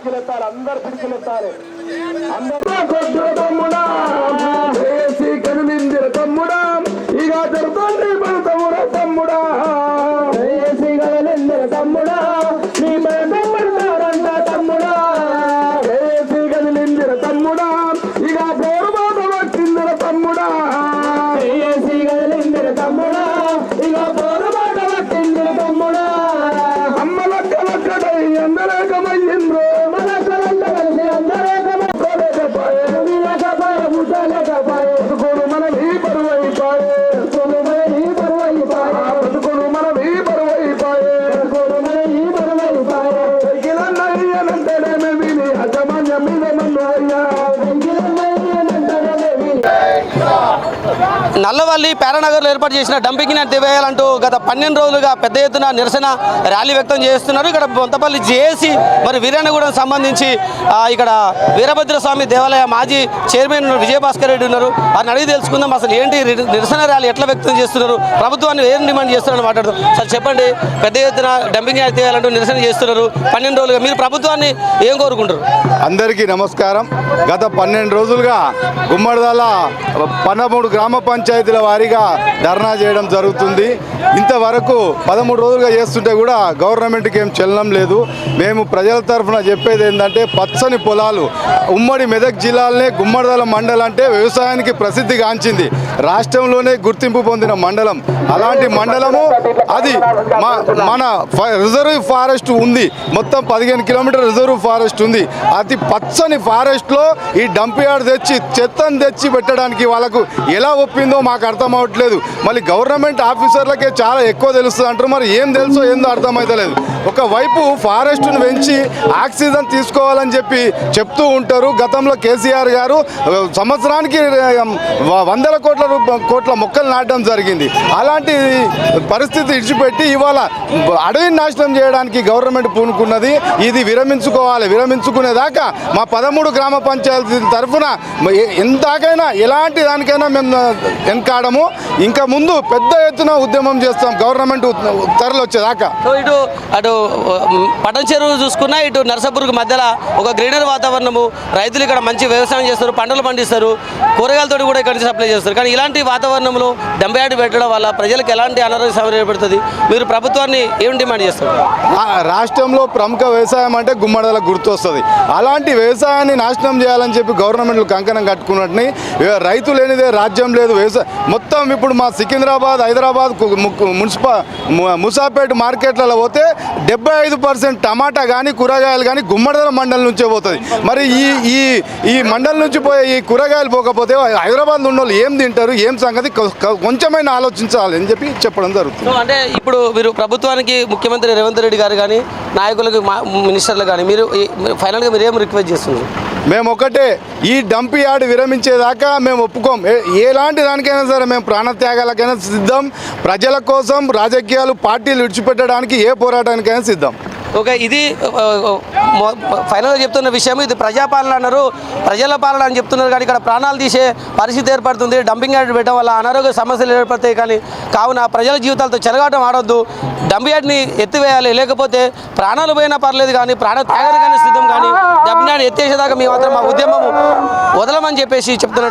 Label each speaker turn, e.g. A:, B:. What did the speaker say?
A: పిడికిలెత్తాలి అందరు పిడికిలెత్తాలి అందరూ కొట్టు తమ్ముడా వేసి కనుమిందిర తమ్ముడా ఇక జరుగుతుంది
B: నల్లవల్లి పేరానగర్లో ఏర్పాటు చేసిన డంపింగ్ నెట్ తీవేయాలంటూ గత పన్నెండు రోజులుగా పెద్ద ఎత్తున నిరసన ర్యాలీ వ్యక్తం చేస్తున్నారు. ఇక్కడ బొంతపల్లి జేఏసీ మరి వీరానగూడెం సంబంధించి ఇక్కడ వీరభద్ర స్వామి దేవాలయ మాజీ చైర్మన్ విజయభాస్కర్ రెడ్డి ఉన్నారు. వారిని అడిగి తెలుసుకుందాం అసలు ఏంటి నిరసన ర్యాలీ ఎట్లా వ్యక్తం చేస్తున్నారు? ప్రభుత్వాన్ని ఏం డిమాండ్ చేస్తున్నారని మాట్లాడుతాం సార్ చెప్పండి. పెద్ద ఎత్తున డంపింగ్ నెట్ తీయాలంటూ నిరసన చేస్తున్నారు. పన్నెండు రోజులుగా మీరు ప్రభుత్వాన్ని ఏం కోరుకుంటారు
C: అందరికీ నమస్కారం. గత పన్నెండు రోజులుగా గుమ్మడిదాల పన్నమూడు గ్రామ పంచాయతీల వారీగా ధర్నా చేయడం జరుగుతుంది. ఇంతవరకు పదమూడు రోజులుగా చేస్తుంటే కూడా గవర్నమెంట్కి ఏం చెల్లడం లేదు. మేము ప్రజల తరఫున చెప్పేది ఏంటంటే పచ్చని పొలాలు ఉమ్మడి మెదక్ జిల్లాలనే గుమ్మడిదల మండలం అంటే వ్యవసాయానికి ప్రసిద్ధిగాంచింది. రాష్ట్రంలోనే గుర్తింపు పొందిన మండలం. అలాంటి మండలము అది మా మన ఫ- రిజర్వ్ ఫారెస్ట్ ఉంది. మొత్తం పదిహేను కిలోమీటర్ రిజర్వ్ ఫారెస్ట్ ఉంది. అతి పచ్చని ఫారెస్ట్లో ఈ డంప్ యార్డ్ తెచ్చి చెత్తను తెచ్చి పెట్టడానికి వాళ్ళకు ఎలా ఒప్పిందో మాకు అర్థం అవ్వట్లేదు మళ్ళీ గవర్నమెంట్ ఆఫీసర్లకే చాలా ఎక్కువ తెలుస్తుంది అంటారు. మరి ఏం తెలుసో ఏందో అర్థమవుతలేదు ఒకవైపు ఫారెస్ట్ను పెంచి ఆక్సిజన్ తీసుకోవాలని చెప్పి చెప్తూ ఉంటారు. గతంలో కేసీఆర్ గారు సంవత్సరానికి వందల కోట్ల రూప కోట్ల మొక్కలు నాటడం జరిగింది. అలాంటి పరిస్థితి ఇడిచిపెట్టి ఇవాళ అడవిని నాశనం చేయడానికి గవర్నమెంట్ పూనుకున్నది. ఇది విరమించుకోవాలి. విరమించుకునేదాకా మా పదమూడు గ్రామ పంచాయతీ తరఫున ఎంతకైనా ఎలాంటి దానికైనా మేము వెనకాడము. ఇంకా ముందు పెద్ద ఎత్తున ఉద్యమం చేస్తాం. గవర్నమెంట్ ఉత్తర్వులు వచ్చేదాకా.
B: ఇటు అటు ఉమ్, పటం చెరువు చూసుకున్నా ఇటు నరసాపూర్కి మధ్యలో ఒక గ్రీనరీ వాతావరణము. రైతులు ఇక్కడ మంచి వ్యవసాయం చేస్తారు పంటలు పండిస్తారు. కూరగాయలతో కూడా ఇక్కడ సప్లై చేస్తారు. కానీ ఇలాంటి వాతావరణంలో డంపయార్డ్ పెట్టడం వల్ల ప్రజలకు ఎలాంటి అనారోగ్య సమస్య ఏర్పడుతుంది? మీరు ప్రభుత్వాన్ని ఏం డిమాండ్ చేస్తారు?
C: రాష్ట్రంలో ప్రముఖ వ్యవసాయం అంటే గుమ్మడల గుర్తొస్తుంది. అలాంటి వ్యవసాయాన్ని నాశనం చేయాలని చెప్పి గవర్నమెంట్లు కంకణం కట్టుకున్నట్టుని రైతు లేనిదే రాజ్యం లేదు. వ్యవసాయం మొత్తం ఇప్పుడు మా సికింద్రాబాద్ హైదరాబాద్ కు- ము- మున్సిపా ముసాపేట్ మార్కెట్లలో పోతే డెబ్బై ఐదు పర్సెంట్ టమాటా కానీ కూరగాయలు కానీ గుమ్మడదల మండలం నుంచే పోతుంది. మరి ఈ ఈ ఈ మండలం నుంచి పోయే ఈ కూరగాయలు పోకపోతే హైదరాబాద్లో ఉన్న వాళ్ళు ఏం తింటారు ఏం సంగతి కొంచెమైనా ఆలోచించాలి అని చెప్పి చెప్పడం జరుగుతుంది.
B: అంటే ఇప్పుడు మీరు ప్రభుత్వానికి ముఖ్యమంత్రి రేవంత్ రెడ్డి గారు కానీ నాయకులకు మా మినిస్టర్లు కానీ మీరు ఫైనల్గా మీరు ఏం రిక్వెస్ట్ చేస్తున్నారు?
C: మేము ఒకటే ఈ డంప్ యార్డ్ విరమించేదాకా మేము ఒప్పుకోం. ఎలాంటి దానికైనా సరే మేము ప్రాణత్యాగాలకైనా సిద్ధం. ప్రజల కోసం రాజకీయాలు పార్టీలు విడిచిపెట్టడానికి ఏ పోరాటానికైనా సిద్ధం.
B: ఓకే ఇది ఫైనల్గా చెప్తున్న విషయం ఇది ప్రజాపాలన అన్నారు. ప్రజల పాలన అని చెప్తున్నారు కానీ ఇక్కడ ప్రాణాలు తీసే పరిస్థితి ఏర్పడుతుంది. డంపింగ్ యార్డ్ పెట్టడం వల్ల అనారోగ్య సమస్యలు ఏర్పడతాయి కానీ కావున ప్రజల జీవితాలతో చెలగాటం ఆడొద్దు. డంపింగ్ యార్డ్ని ఎత్తివేయాలి. లేకపోతే ప్రాణాలు పోయినా పర్లేదు కానీ ప్రాణ త్యాగానికైనా సిద్ధం కానీ డంపింగ్ యార్డ్ ఎత్తేసేదాకా మేము మాత్రం మా ఉద్యమం వదలమని చెప్పేసి చెప్తున్నాడు.